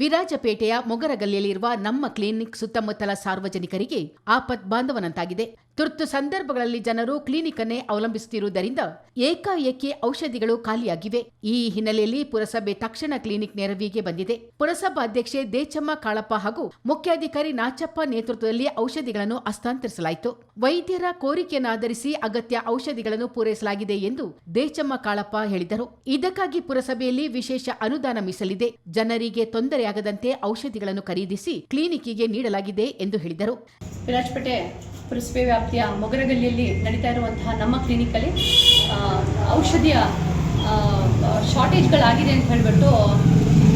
ವಿರಾಜಪೇಟೆಯ ಮೊಗರಗಲ್ಲಿಯಲ್ಲಿರುವ ನಮ್ಮ ಕ್ಲಿನಿಕ್ ಸುತ್ತಮುತ್ತಲ ಸಾರ್ವಜನಿಕರಿಗೆ ಆಪತ್ ಬಾಂಧವನಂತಾಗಿದೆ. ತುರ್ತು ಸಂದರ್ಭಗಳಲ್ಲಿ ಜನರು ಕ್ಲಿನಿಕ್ ಅನ್ನೇ ಅವಲಂಬಿಸುತ್ತಿರುವುದರಿಂದ ಏಕಾಏಕಿ ಔಷಧಿಗಳು ಖಾಲಿಯಾಗಿವೆ. ಈ ಹಿನ್ನೆಲೆಯಲ್ಲಿ ಪುರಸಭೆ ತಕ್ಷಣ ಕ್ಲಿನಿಕ್ ನೆರವಿಗೆ ಬಂದಿದೆ. ಪುರಸಭಾಧ್ಯಕ್ಷೆ ದೇಚಮ್ಮ ಕಾಳಪ್ಪ ಹಾಗೂ ಮುಖ್ಯಾಧಿಕಾರಿ ನಾಚಪ್ಪ ನೇತೃತ್ವದಲ್ಲಿ ಔಷಧಿಗಳನ್ನು ಹಸ್ತಾಂತರಿಸಲಾಯಿತು. ವೈದ್ಯರ ಕೋರಿಕೆಯನ್ನು ಆಧರಿಸಿ ಅಗತ್ಯ ಔಷಧಿಗಳನ್ನು ಪೂರೈಸಲಾಗಿದೆ ಎಂದು ದೇಚಮ್ಮ ಕಾಳಪ್ಪ ಹೇಳಿದರು. ಇದಕ್ಕಾಗಿ ಪುರಸಭೆಯಲ್ಲಿ ವಿಶೇಷ ಅನುದಾನ ಮೀಸಲಿದೆ. ಜನರಿಗೆ ತೊಂದರೆಯಾಗದಂತೆ ಔಷಧಿಗಳನ್ನು ಖರೀದಿಸಿ ಕ್ಲಿನಿಕ್ಗೆ ನೀಡಲಾಗಿದೆ ಎಂದು ಹೇಳಿದರು. ಪುರಸಭೆ ವ್ಯಾಪ್ತಿಯ ಮೊಗರಗಲ್ಲಿಯಲ್ಲಿ ನಡೀತಾ ಇರುವಂತಹ ನಮ್ಮ ಕ್ಲಿನಿಕಲ್ಲಿ ಔಷಧಿಯ ಶಾರ್ಟೇಜ್ಗಳಾಗಿದೆ ಅಂತ ಹೇಳಿಬಿಟ್ಟು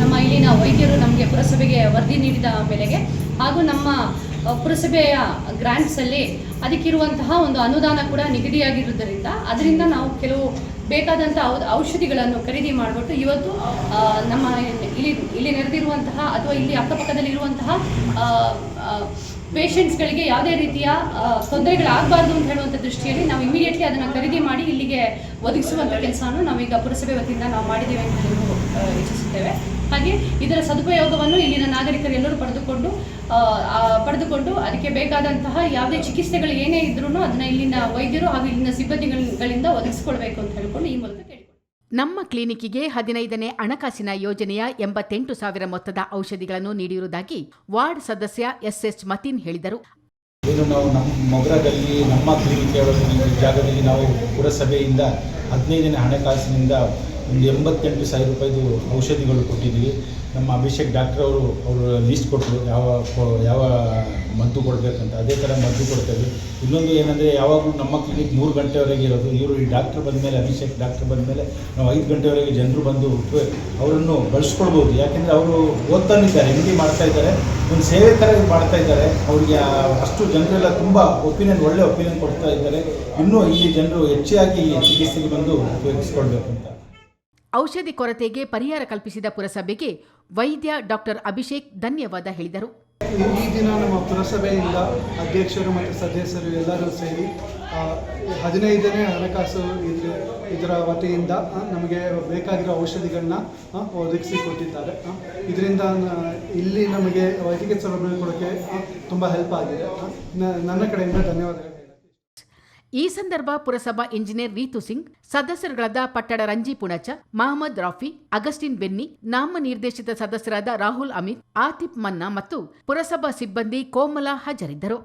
ನಮ್ಮ ಇಲ್ಲಿನ ವೈದ್ಯರು ನಮಗೆ ಪುರಸಭೆಗೆ ವರದಿ ನೀಡಿದ ಬೆಲೆಗೆ ಹಾಗೂ ನಮ್ಮ ಪುರಸಭೆಯ ಗ್ರ್ಯಾಂಟ್ಸಲ್ಲಿ ಅದಕ್ಕಿರುವಂತಹ ಒಂದು ಅನುದಾನ ಕೂಡ ನಿಗದಿಯಾಗಿರುವುದರಿಂದ ಅದರಿಂದ ನಾವು ಕೆಲವು ಬೇಕಾದಂಥ ಔಷಧಿಗಳನ್ನು ಖರೀದಿ ಮಾಡಿಬಿಟ್ಟು ಇವತ್ತು ನಮ್ಮ ಇಲ್ಲಿ ಇಲ್ಲಿ ನೆರೆದಿರುವಂತಹ ಅಥವಾ ಇಲ್ಲಿ ಅಕ್ಕಪಕ್ಕದಲ್ಲಿ ಇರುವಂತಹ ಪೇಷಂಟ್ಸ್ಗಳಿಗೆ ಯಾವುದೇ ರೀತಿಯ ತೊಂದರೆಗಳಾಗಬಾರ್ದು ಅಂತ ಹೇಳುವಂಥ ದೃಷ್ಟಿಯಲ್ಲಿ ನಾವು ಇಮಿಡಿಯೇಟ್ಲಿ ಅದನ್ನು ಖರೀದಿ ಮಾಡಿ ಇಲ್ಲಿಗೆ ಒದಗಿಸುವಂಥ ಕೆಲಸವನ್ನು ನಾವೀಗ ಪುರಸಭೆ ವತಿಯಿಂದ ನಾವು ಮಾಡಿದ್ದೇವೆ ಅಂತ ಹೇಳಲು ಇಚ್ಛಿಸುತ್ತೇವೆ. ಹಾಗೆ ಇದರ ಸದುಪಯೋಗವನ್ನು ಇಲ್ಲಿನ ನಾಗರಿಕರು ಎಲ್ಲರೂ ಪಡೆದುಕೊಂಡು ಪಡೆದುಕೊಂಡು ಅದಕ್ಕೆ ಬೇಕಾದಂತಹ ಯಾವುದೇ ಚಿಕಿತ್ಸೆಗಳು ಏನೇ ಇದ್ರೂ ಅದನ್ನು ಇಲ್ಲಿನ ವೈದ್ಯರು ಹಾಗೂ ಇಲ್ಲಿನ ಸಿಬ್ಬಂದಿಗಳಿಂದ ಒದಗಿಸಿಕೊಳ್ಬೇಕು ಅಂತ ಹೇಳ್ಕೊಂಡು ಈ ಮೂಲಕ ನಮ್ಮ ಕ್ಲಿನಿಕ್ಗೆ ಹದಿನೈದನೇ ಹಣಕಾಸಿನ ಯೋಜನೆಯ ಎಂಬತ್ತೆಂಟು ಸಾವಿರ ಮೊತ್ತದ ಔಷಧಿಗಳನ್ನು ನೀಡಿರುವುದಾಗಿ ವಾರ್ಡ್ ಸದಸ್ಯ ಎಸ್ಎಸ್ ಮತೀನ್ ಹೇಳಿದರು. ಏನು ನಾವು ನಮ್ಮ ಮೊಗರದಲ್ಲಿ, ನಮ್ಮ ಕ್ಲಿನಿಕ್ ಜಾಗದಲ್ಲಿ ನಾವು ಪುರಸಭೆಯಿಂದ ಹದಿನೈದನೇ ಹಣಕಾಸಿನಿಂದ ಒಂದು ಎಂಬತ್ತೆಂಟು ಸಾವಿರ ರೂಪಾಯಿದು ಔಷಧಿಗಳು ಕೊಟ್ಟಿದ್ದೀವಿ. ನಮ್ಮ ಅಭಿಷೇಕ್ ಡಾಕ್ಟರ್ ಅವರು ಅವರು ಲೀಸ್ಟ್ ಕೊಟ್ಟರು ಯಾವ ಯಾವ ಮದ್ದು ಕೊಡಬೇಕಂತ. ಅದೇ ಥರ ಮದ್ದು ಕೊಡ್ತೇವೆ. ಇನ್ನೊಂದು ಏನಂದರೆ, ಯಾವಾಗಲೂ ನಮ್ಮ ಕ್ಲಿನಿಕ್ ಮೂರು ಗಂಟೆವರೆಗೆ ಇರೋದು. ಇವರು ಈ ಡಾಕ್ಟರ್ ಬಂದಮೇಲೆ, ಅಭಿಷೇಕ್ ಡಾಕ್ಟರ್ ಬಂದಮೇಲೆ, ನಾವು ಐದು ಗಂಟೆವರೆಗೆ ಜನರು ಬಂದು ಅವರನ್ನು ಬಳಸ್ಕೊಳ್ಬೋದು. ಯಾಕೆಂದರೆ ಅವರು ಓದ್ತಾನಿದ್ದಾರೆ ಎಂ ಡಿ ಮಾಡ್ತಾ ಇದ್ದಾರೆ. ಒಂದು ಸೇವೆ ಥರ ಮಾಡ್ತಾ ಇದ್ದಾರೆ. ಅವರಿಗೆ ಅಷ್ಟು ಜನರೆಲ್ಲ ತುಂಬ ಒಪಿನಿಯನ್ ಒಳ್ಳೆ ಒಪಿನಿಯನ್ ಕೊಡ್ತಾ ಇದ್ದಾರೆ. ಇನ್ನೂ ಇಲ್ಲಿ ಜನರು ಹೆಚ್ಚಾಗಿ ಚಿಕಿತ್ಸೆಗೆ ಬಂದು ಉಪಯೋಗಿಸ್ಕೊಳ್ಬೇಕು ಅಂತ ಔಷಧಿ ಕೊರತೆಗೆ ಪರಿಹಾರ ಕಲ್ಪಿಸಿದ ಪುರಸಭೆಗೆ ವೈದ್ಯ ಡಾಕ್ಟರ್ ಅಭಿಷೇಕ್ ಧನ್ಯವಾದ ಹೇಳಿದರು. ಈ ದಿನ ನಮ್ಮ ಪುರಸಭೆಯಿಂದ ಅಧ್ಯಕ್ಷರು ಮತ್ತು ಸದಸ್ಯರು ಎಲ್ಲರೂ ಸೇರಿ ಹದಿನೈದನೇ ಹಣಕಾಸು ಇದು ಇದರ ವತಿಯಿಂದ ನಮಗೆ ಬೇಕಾಗಿರೋ ಔಷಧಿಗಳನ್ನ ಒದಗಿಸಿ ಕೊಟ್ಟಿದ್ದಾರೆ ಇದರಿಂದ ಇಲ್ಲಿ ನಮಗೆ ವೈದ್ಯಕೀಯ ಸೌಲಭ್ಯ ಕೊಡೋಕ್ಕೆ ತುಂಬ ಹೆಲ್ಪ್ ಆಗಿದೆ. ನನ್ನ ಕಡೆಯಿಂದ ಧನ್ಯವಾದಗಳು. ಈ ಸಂದರ್ಭ ಪುರಸಭಾ ಇಂಜಿನಿಯರ್ ರೀತು ಸಿಂಗ್, ಸದಸ್ಯರುಗಳಾದ ಪಟ್ಟಣ ರಂಜಿ ಪುಣಚ, ಮಹಮ್ಮದ್ ರಾಫಿ, ಅಗಸ್ಟಿನ್ ಬೆನ್ನಿ, ನಾಮನಿರ್ದೇಶಿತ ಸದಸ್ಯರಾದ ರಾಹುಲ್ ಅಮಿತ್ ಆತಿಫ್ ಮನ್ನಾ ಮತ್ತು ಪುರಸಭಾ ಸಿಬ್ಬಂದಿ ಕೋಮಲ ಹಾಜರಿದ್ದರು.